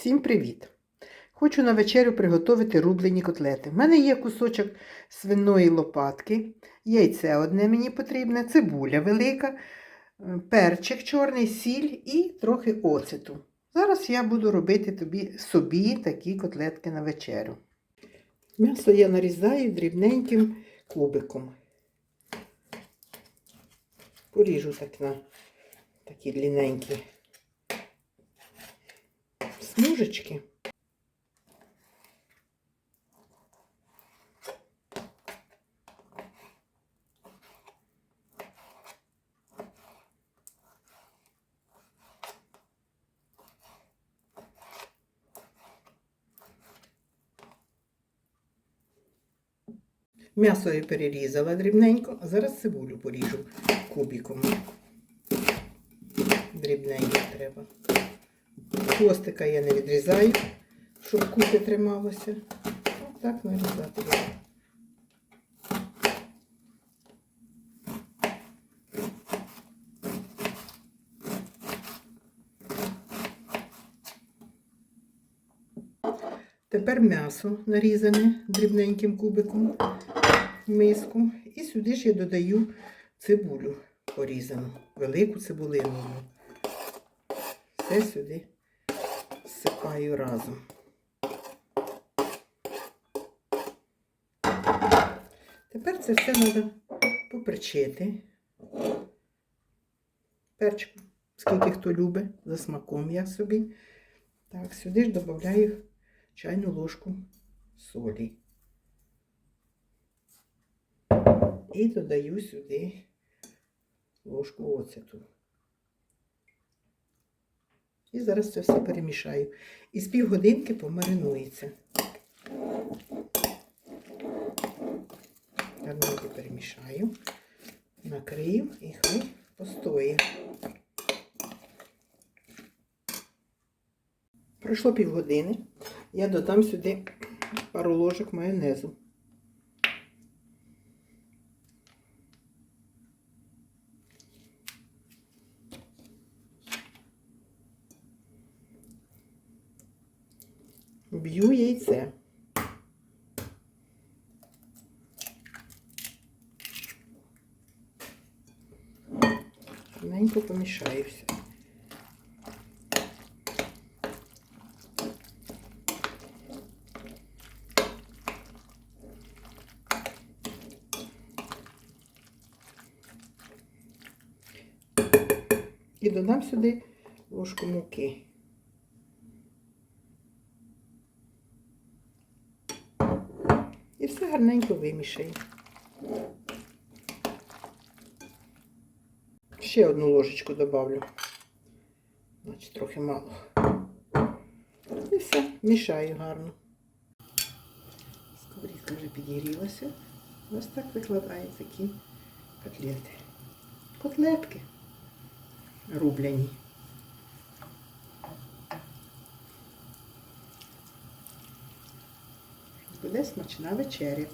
Всім привіт! Хочу на вечерю приготувати рублені котлети. У мене є кусочок свиної лопатки, яйце одне мені потрібне, цибуля велика, е, перчик чорний, сіль і трохи оцету. Зараз я буду робити тобі, собі такі котлетки на вечерю. М'ясо я нарізаю дрібненьким кубиком. Поріжу так на такі длинненькі смужечки. М'ясо я перерізала дрібненько, а зараз цибулю поріжу кубиком. Дрібненько треба. Хвостика я не відрізаю, щоб купи трималося. Так нарізати. Тепер м'ясо нарізане дрібненьким кубиком в миску. І сюди ж я додаю цибулю порізану, велику цибулину. Все сюди всипаю разом. Тепер це все треба поперчити. Перчиком, скільки хто любить, за смаком я собі. Так, сюди ж додаю чайну ложку солі. І додаю сюди ложку оцету. І зараз це все перемішаю. І з півгодинки помаринується. Гарненько перемішаю, накрию і хай постоє. Пройшло півгодини. Я додам сюди пару ложок майонезу. Б'ю яйце. Гарненько помішаю все. І додам сюди ложку муки. І гарненько вимішаю. Ще одну ложечку добавлю. Значить, трохи мало. І все, мішаю гарно. Сковорідка вже підігрілася. Ось так викладаю такі котлети. Котлетки рубляні. Буде смачна вечеря.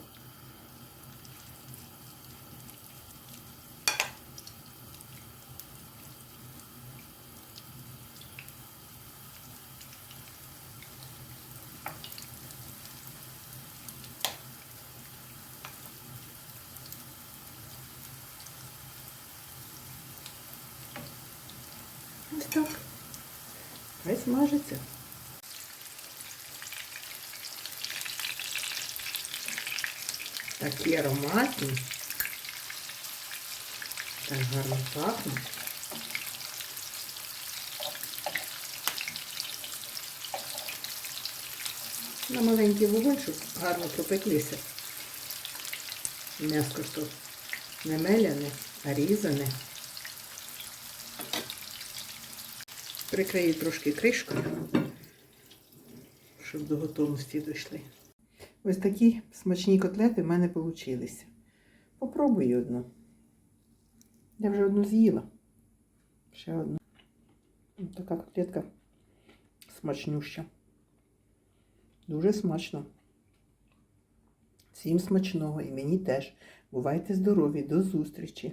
Ось так. Хай смажиться. Такі ароматні. Так гарно пахнуть. На маленький вогонь, щоб гарно пропеклися. М'яско то не меляне, а різане. Прикрию трошки кришкою, щоб до готовності дійшли. Ось такі смачні котлети в мене вийшли. Попробую одну. Я вже одну з'їла. Ще одну. Така котлетка смачнюща. Дуже смачно. Всім смачного і мені теж. Бувайте здорові, до зустрічі!